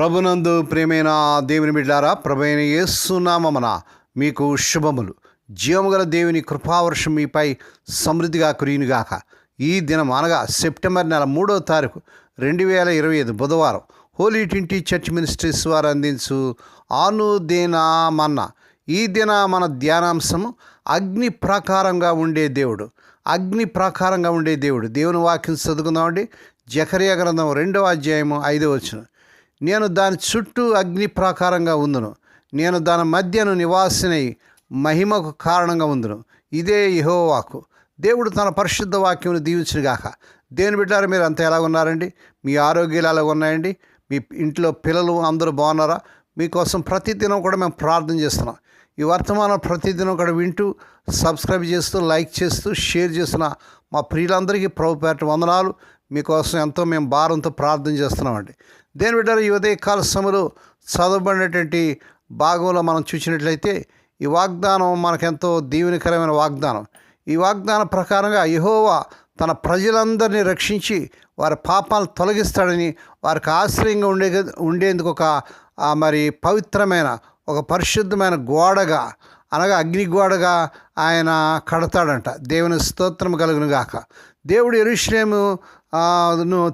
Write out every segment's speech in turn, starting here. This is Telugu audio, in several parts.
ప్రభునందు ప్రేమైన దేవుని బిడ్డారా ప్రభైన యేసునామన మీకు శుభములు. జీవముగల దేవుని కృపావర్షం మీపై సమృద్ధిగా కురియునుగాక. ఈ దినం అనగా సెప్టెంబర్ నెల మూడో తారీఖు రెండు వేల ఇరవై ఐదు బుధవారం హోలీ ట్వంటీ చర్చ్ మినిస్ట్రీస్ వారు అందించు ఆనుదినామన్న. ఈ దిన మన ధ్యానాంశము అగ్ని ప్రాకారంగా ఉండే దేవుడు. అగ్ని ప్రాకారంగా ఉండే దేవుడు. దేవుని వాక్యం చదువుకుందామండి. జకరియా గ్రంథం రెండవ అధ్యాయము ఐదవ వచ్చిన నేను దాని చుట్టూ అగ్ని ప్రాకారంగా ఉందును. నేను దాని మధ్యను నివాసినై మహిమకు కారణంగా ఉందును. ఇదే యహోవాకు దేవుడు తన పరిశుద్ధ వాక్యమును దీవించుగాక దేని బిడ్డారు మీరు అంత ఎలా ఉన్నారండి? మీ ఆరోగ్యాలు ఎలా ఉన్నాయండి? మీ ఇంట్లో పిల్లలు అందరూ బాగున్నారా? మీకోసం ప్రతిదినం కూడా మేము ప్రార్థన చేస్తున్నాం. ఈ వర్తమానం ప్రతిదినం కూడా వింటూ సబ్స్క్రైబ్ చేస్తూ లైక్ చేస్తూ షేర్ చేస్తున్న మా ప్రియులందరికీ ప్రభుపేట వందనాలు. మీకోసం ఎంతో మేము భారంతో ప్రార్థన చేస్తున్నామండి. దేని బిడ్డారు ఈ ఉదయకాల సమయంలో చదవబడినటువంటి భాగంలో మనం చూసినట్లయితే ఈ వాగ్దానం మనకెంతో దీవెనకరమైన వాగ్దానం. ఈ వాగ్దానం ప్రకారంగా యహోవా తన ప్రజలందరినీ రక్షించి వారి పాపాలను తొలగిస్తాడని వారికి ఆశ్రయంగా ఉండే ఉండేందుకు ఒక మరి పవిత్రమైన ఒక పరిశుద్ధమైన గోడగా అనగా అగ్ని గోడగా ఆయన కడతాడంట. దేవుని స్తోత్రం కలుగును గాక దేవుడు ఎరుశ్లేము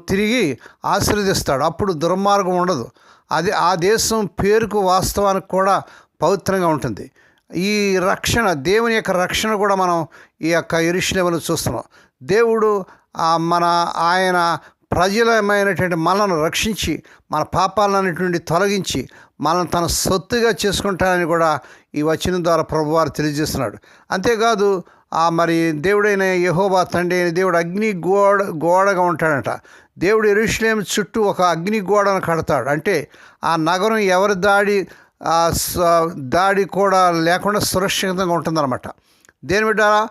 తిరిగి ఆశీర్వదిస్తాడు. అప్పుడు దుర్మార్గం ఉండదు. అది ఆ దేశం పేరుకు వాస్తవానికి కూడా పవిత్రంగా ఉంటుంది. ఈ రక్షణ దేవుని యొక్క రక్షణ కూడా మనం ఈ యొక్క ఇరుషులేమని చూస్తున్నాం. దేవుడు మన ఆయన ప్రజలమైనటువంటి మనల్ని రక్షించి మన పాపాలన్నిటి తొలగించి మనల్ని తన సొత్తుగా చేసుకుంటానని కూడా ఈ వచనం ద్వారా ప్రభువారు తెలియజేస్తున్నాడు. అంతేకాదు మరి దేవుడైన యహోబా తండ్రి అయిన దేవుడు అగ్ని గోడ గోడగా ఉంటాడట. దేవుడు ఎరుషులేం చుట్టూ ఒక అగ్ని గోడను కడతాడు. అంటే ఆ నగరం ఎవరి దాడి స- దాడి కూడా లేకుండా సురక్షితంగా ఉంటుందన్నమాట. దేని బిడ్డారా?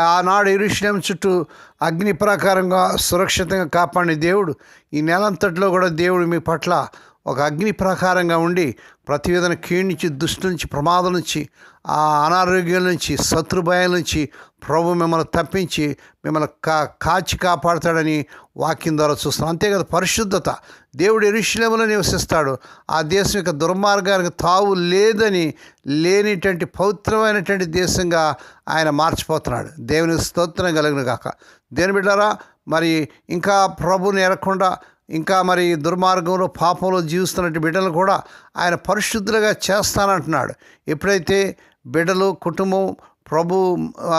ఆనాడు ఇరుషులేం చుట్టూ అగ్ని ప్రకారంగా సురక్షితంగా కాపాడిన దేవుడు ఈ నెలంతట్లో కూడా దేవుడు మీ పట్ల ఒక అగ్ని ప్రకారంగా ఉండి ప్రతి క్షీణించి కీడు నుంచి దుష్టు నుంచి ప్రమాదం నుంచి ఆ అనారోగ్యం నుంచి శత్రుభయం నుంచి ప్రభు మిమ్మల్ని తప్పించి మిమ్మల్ని కా కాచి కాపాడుతాడని వాక్యం ద్వారా అంతే అంతేకాదు పరిశుద్ధత. దేవుడు ఎరుషులేములో నివసిస్తాడు. ఆ దేశం యొక్క దుర్మార్గానికి తావు లేదని లేనిటువంటి పవిత్రమైనటువంటి దేశంగా ఆయన మార్చిపోతున్నాడు. దేవుని స్తోత్రం కలిగిన కాక దేని బిడ్డారా మరి ఇంకా ప్రభుని ఎరగకుండా ఇంకా మరి దుర్మార్గంలో పాపంలో జీవిస్తున్నట్టు బిడ్డలు కూడా ఆయన పరిశుద్ధులుగా చేస్తానంటున్నాడు. ఎప్పుడైతే బిడ్డలు కుటుంబం ప్రభు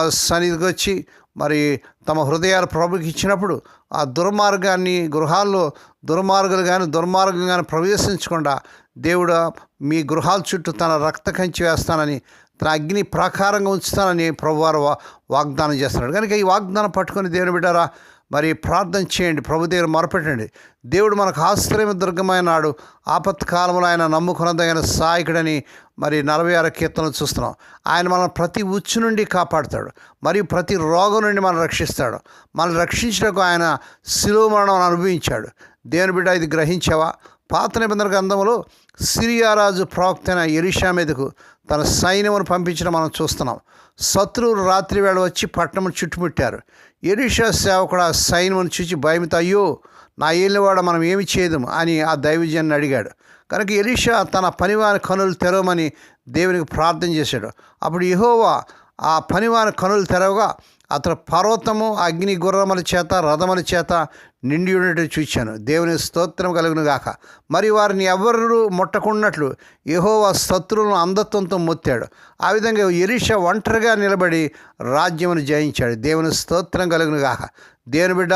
సన్నిధికి వచ్చి మరి తమ హృదయాలు ప్రభుకి ఇచ్చినప్పుడు ఆ దుర్మార్గాన్ని గృహాల్లో దుర్మార్గులు కానీ దుర్మార్గం కానీ ప్రవేశించకుండా దేవుడు మీ గృహాల చుట్టూ తన రక్త కంచి వేస్తానని తన అగ్ని ప్రాకారంగా ఉంచుతానని ప్రభువారు వాగ్దానం చేస్తున్నాడు. కనుక ఈ వాగ్దానం పట్టుకొని దేవుని బిడ్డారా మరి ప్రార్థన చేయండి ప్రభు దగ్గర మొరపెట్టండి. దేవుడు మనకు ఆశ్రయం దుర్గమైన నాడు ఆపత్కాలంలో ఆయన నమ్ముకున్నదైన సాయకుడని మరి నలభై ఆరు కీర్తనలు చూస్తున్నాం. ఆయన మనల్ని ప్రతి ఉచ్చు నుండి కాపాడుతాడు మరియు ప్రతి రోగం నుండి మనం రక్షిస్తాడు. మనల్ని రక్షించడానికి ఆయన శిలువ మరణం అనుభవించాడు. దేవుని బిడ్డ ఇది గ్రహించావా? పాత నిబంధన గ్రంథంలో సిరియా రాజు ప్రవక్త అయిన ఎరిషా మీదకు తన సైన్యమును పంపించడం మనం చూస్తున్నాం. శత్రువులు రాత్రి వేళ వచ్చి పట్టణం చుట్టుముట్టారు. ఎరిషా సేవకుడు ఆ సైన్యమును చూచి భయమితో అయ్యో నా ఏళ్ళవాడ మనం ఏమి చేయదు? అని ఆ దైవజన్ని అడిగాడు. కనుక ఎలీషా తన పనివారి కనులు తెరవమని దేవునికి ప్రార్థన చేశాడు. అప్పుడు యహోవా ఆ పనివారి కనులు తెరవగా అతను పర్వతము అగ్ని గుర్రముల చేత రథముల చేత నిండి ఉన్నట్టు చూశాను దేవుని స్తోత్రం కలుగును గాక. మరి వారిని ఎవరు ముట్టకున్నట్లు యహోవా శత్రువులను అంధత్వంతో మొత్తాడు. ఆ విధంగా ఎలీషా ఒంటరిగా నిలబడి రాజ్యమును జయించాడు. దేవుని స్తోత్రం కలుగును గాక. దేవుని బిడ్డ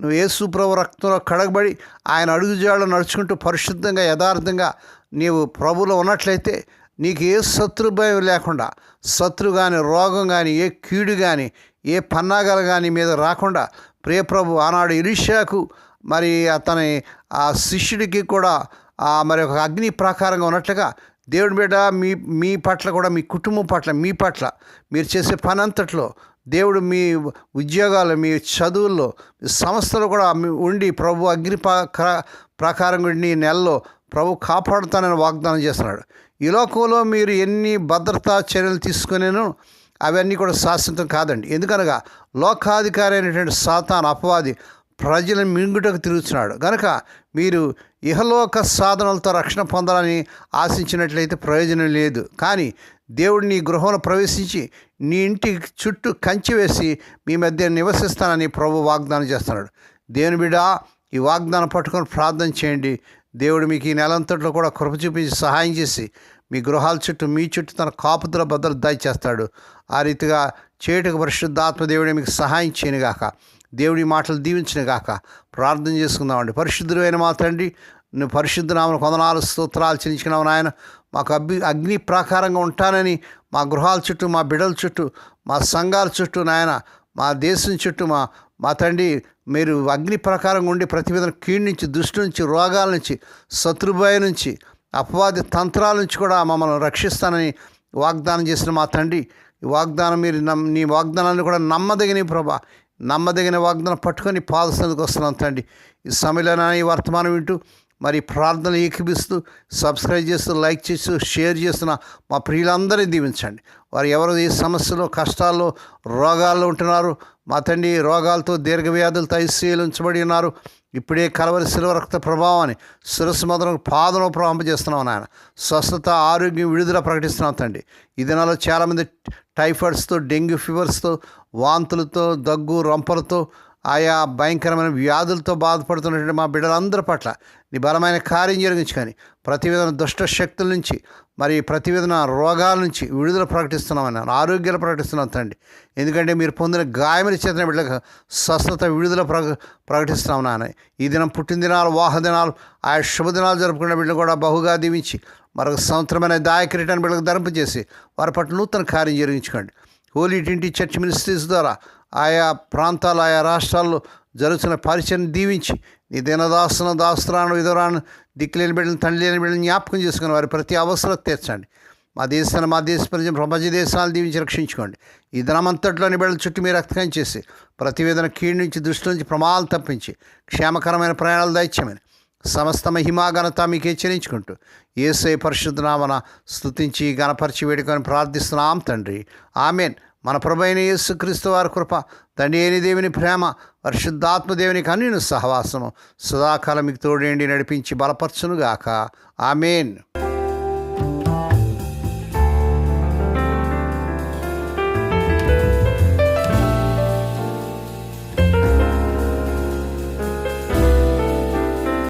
నువ్వు యేసుప్రభు రక్తంలో కడగబడి ఆయన అడుగుజాడలో నడుచుకుంటూ పరిశుద్ధంగా యథార్థంగా నీవు ప్రభులో ఉన్నట్లయితే నీకు ఏ శత్రు భయం లేకుండా శత్రు కానీ రోగం కానీ ఏ కీడు కానీ ఏ పన్నాగాలు కానీ మీద రాకుండా ప్రియప్రభు ఆనాడు ఇరిషాకు మరి అతని ఆ శిష్యుడికి కూడా ఆ మరి ఒక అగ్ని ప్రకారంగా ఉన్నట్లుగా దేవుడి బిడ్డ మీ మీ పట్ల కూడా మీ కుటుంబం పట్ల మీ పట్ల మీరు చేసే పని అంతట్లో దేవుడు మీ ఉద్యోగాలు మీ చదువుల్లో సంస్థలు కూడా ఉండి ప్రభు అగ్ని ప్ర- ఉండి ఈ నెలలో ప్రభు కాపాడుతానని వాగ్దానం చేస్తున్నాడు. ఈ లోకంలో మీరు ఎన్ని భద్రతా చర్యలు తీసుకునేను అవన్నీ కూడా శాశ్వతం కాదండి. ఎందుకనగా లోకాధికారి అయినటువంటి సాతాన్ అపవాది ప్రజలను మింగుటకు తిరుగుతున్నాడు. కనుక మీరు ఇహలోక సాధనలతో రక్షణ పొందాలని ఆశించినట్లయితే ప్రయోజనం లేదు. కానీ దేవుడు నీ గృహంలో ప్రవేశించి నీ ఇంటి చుట్టూ కంచి వేసి మీ మధ్య నివసిస్తానని ప్రభు వాగ్దానం చేస్తున్నాడు. దేవుని బిడ్డ ఈ వాగ్దానం పట్టుకొని ప్రార్థన చేయండి. దేవుడు మీకు ఈ నెలంతట్లో కూడా కృప చూపించి సహాయం చేసి మీ గృహాల చుట్టూ మీ చుట్టూ తన కాపుదల భద్రత దయచేస్తాడు. ఆ రీతిగా చేటుకు పరిశుద్ధాత్మ దేవుడే మీకు సహాయం చేయనుగాక. దేవుడి మాటలు దీవించిన గాక ప్రార్థన చేసుకుందామండి. పరిశుద్ధులైన అయిన మా తండ్రి నువ్వు పరిశుద్ధనామను కొందనాలు స్తోత్రాలు చెల్లించుకున్నావు నాయన. మాకు అగ్ని అగ్ని ప్రాకారంగా ఉంటానని మా గృహాల చుట్టూ మా బిడ్డల చుట్టూ మా సంఘాల చుట్టూ నాయన మా దేశం చుట్టూ మా మా తండ్రి మీరు అగ్ని ప్రకారం ఉండి ప్రతివేదన కీడు నుంచి దుష్టి నుంచి రోగాల నుంచి శత్రుభయ నుంచి అపవాది తంత్రాల నుంచి కూడా మమ్మల్ని రక్షిస్తానని వాగ్దానం చేసిన మా తండ్రి. ఈ వాగ్దానం మీరు నమ్ నీ వాగ్దానాన్ని కూడా నమ్మదగిన ప్రభా. నమ్మదగిన వాగ్దానం పట్టుకొని పాదసందుకు వస్తున్నాం తండ్రి. ఈ సమయంలో ఈ వర్తమానం వింటూ మరి ప్రార్థన ఏకీపిస్తూ సబ్స్క్రైబ్ చేస్తూ లైక్ చేస్తూ షేర్ చేస్తున్న మా ప్రియులందరినీ దీవించండి. వారు ఎవరు ఏ సమస్యలో కష్టాల్లో రోగాల్లో ఉంటున్నారు మా తండ్రి రోగాలతో దీర్ఘవ్యాధులతో ఐసీలు ఉంచబడి ఉన్నారు ఇప్పుడే కలవరి శిలువ రక్త ప్రభావాన్ని శిరస్సు మొదలు పాదం చేస్తున్నాం నాయన. స్వస్థత ఆరోగ్యం విడుదల ప్రకటిస్తున్నాం తండ్రి. ఈ దినాల్లో చాలామంది టైఫాయిడ్స్తో డెంగ్యూ ఫీవర్స్తో వాంతులతో దగ్గు రొంపలతో ఆయా భయంకరమైన వ్యాధులతో బాధపడుతున్నటువంటి మా బిడ్డలందరి పట్ల నీ బలమైన కార్యం జరిగించుకొని ప్రతి విధమైన దుష్ట శక్తుల నుంచి మరి ప్రతి విధమైన రోగాల నుంచి విడుదల ప్రకటిస్తున్నామని ఆరోగ్యాలు ప్రకటిస్తున్నాం తండ్రి. ఎందుకంటే మీరు పొందిన గాయముల చేతన బిడ్డలకు స్వస్థత విడుదల ప్ర ప్రకటిస్తున్నాం నాన్న ఈ దినం పుట్టిన దినాలు ఆయా శుభదినాలు జరుపుకున్న బిడ్డలు కూడా బహుగా దీవించి మరొక సంవత్సరమైన దాయకిరీటాన్ని బిడ్డలకు ధరింపజేసి వారి పట్ల నూతన కార్యం జరిగించుకోండి. హోలీ ట్వంటీ చర్చ్ మినిస్ట్రీస్ ద్వారా ఆయా ప్రాంతాలు ఆయా రాష్ట్రాల్లో జరుగుతున్న పరిచయం దీవించి నీ దినదాస్తున దాస్తురాను విధురాను దిక్కులేని బిడ్డలను తండ్రి లేని బిడ్డలను జ్ఞాపకం చేసుకుని వారి ప్రతి అవసరం తీర్చండి. మా దేశాన్ని మా దేశ ప్రజలు ప్రపంచ దేశాలను దీవించి రక్షించుకోండి. ఈ దినమంతట్లోని బిడ్డల చుట్టూ మీరు రక్తం చేసి ప్రతి విధన కీడు నుంచి దృష్టి నుంచి ప్రమాదాలు తప్పించి క్షేమకరమైన ప్రయాణాలు దయచేయమని సమస్త మహిమాఘనత మీకు హెచ్చరించుకుంటూ ఏసై పరిశుద్ధనామన స్థుతించి గణపరిచి వేడుకొని ప్రార్థిస్తున్నాం తండ్రి. ఆమెన్. మన ప్రభైన యేసుక్రీస్తు వారి కృప తండ్రి అయిన దేవుని ప్రేమ పరిశుద్ధాత్మ దేవుని కన్నును సహవాసము సదాకాలం మీకు తోడేండి నడిపించి బలపరచునుగాక. ఆమెన్.